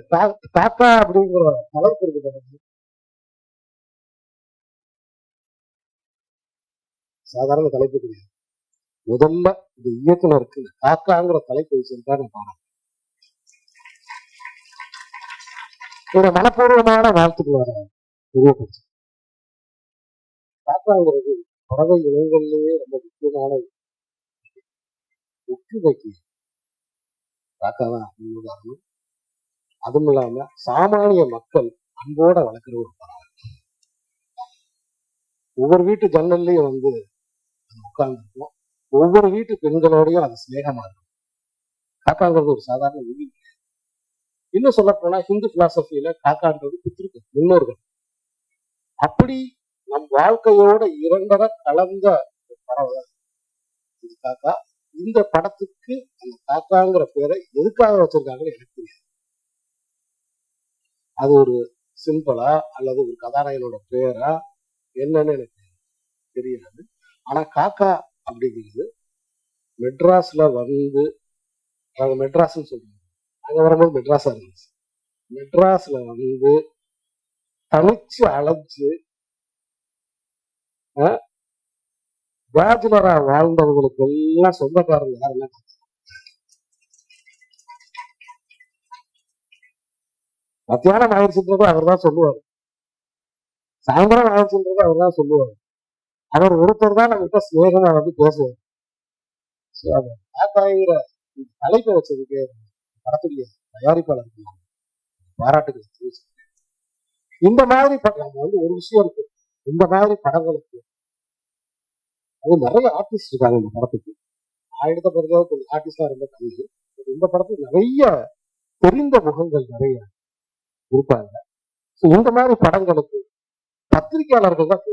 இந்த கா- அப்படிங்கிற தலைப்பு இருக்கு பாருங்க. சாதாரண தலைப்பு கிடையாது. முதல்ல இந்த இயக்குனருக்கு இந்த காக்காங்கிற தலைப்பு வச்சிருக்கா நான் பாராட்டுறேன். ஒரு மனப்பூர்வமான வாழ்த்துக்கு வர உருவப்படுச்சு பிரச்சனை காக்காங்கிறது பறவை இனங்கள்லயே ரொம்ப முக்கியமான ஒற்றுமைக்கு காக்கா தான் உதாரணம் அதுவும் இல்லாம சாமானிய மக்கள் அன்போட வளர்க்குற ஒரு பறவை. ஒவ்வொரு வீட்டு ஜன்னல்லையும் வந்து உட்கார்ந்துருக்கும் ஒவ்வொரு வீட்டு பெண்களோடையும் அது சிநேகமா இருக்கும். காக்காங்கிறது ஒரு சாதாரண உயிர். இன்னும் சொல்ல போனா ஹிந்து பிலாசபியில காக்கான்றது பித்திருக்கு முன்னோர்கள். அப்படி நம் வாழ்க்கையோட இரண்டர கலந்த பறவை இது. காக்கா. இந்த படத்துக்கு அந்த காக்காங்கிற பேரை எதுக்காக வச்சிருக்காங்கன்னு எனக்கு அது ஒரு சிம்பிளா அல்லது ஒரு கதாநாயகனோட பேரா என்னன்னு எனக்கு தெரியாது. ஆனா காக்கா அப்படிங்கிறது மெட்ராஸ்ல வந்து நாங்க மெட்ராஸ்ன்னு சொல்றோம் அங்க வரும்போது மெட்ராஸா இருந்துச்சு. மெட்ராஸ்ல வந்து தனிச்சு அழைச்சு பேச்சுலரா வாழ்ந்தவங்களுக்கு எல்லாம் சொந்தக்காரங்க யாருன்னா மத்தியானம் ஆயிடுச்சுன்றதும் அவர் தான் சொல்லுவார். சாயந்தரம் ஆயிடுச்சுன்றதும் அவர் தான் சொல்லுவார். அவர் ஒருத்தர் தான் நம்ம கிட்ட சிநேகமா வந்து பேசுவார். So, தலைப்பை வச்சதுக்கு படத்துடைய தயாரிப்பாளருக்கு நான் பாராட்டுகள். இந்த மாதிரி படம் வந்து ஒரு விஷயம் இருக்கு. இந்த மாதிரி படங்களுக்கு அது நிறைய ஆர்டிஸ்ட் இருக்காங்க இந்த படத்துக்கு. நான் எடுத்த பிறகு கொஞ்சம் ஆர்டிஸ்டா ரொம்ப கம்மி இந்த படத்துக்கு நிறைய தெரிந்த முகங்கள் நிறைய இருப்பாங்க. இந்த மாதிரி படங்களுக்கு பத்திரிகையாளர்கள் தான்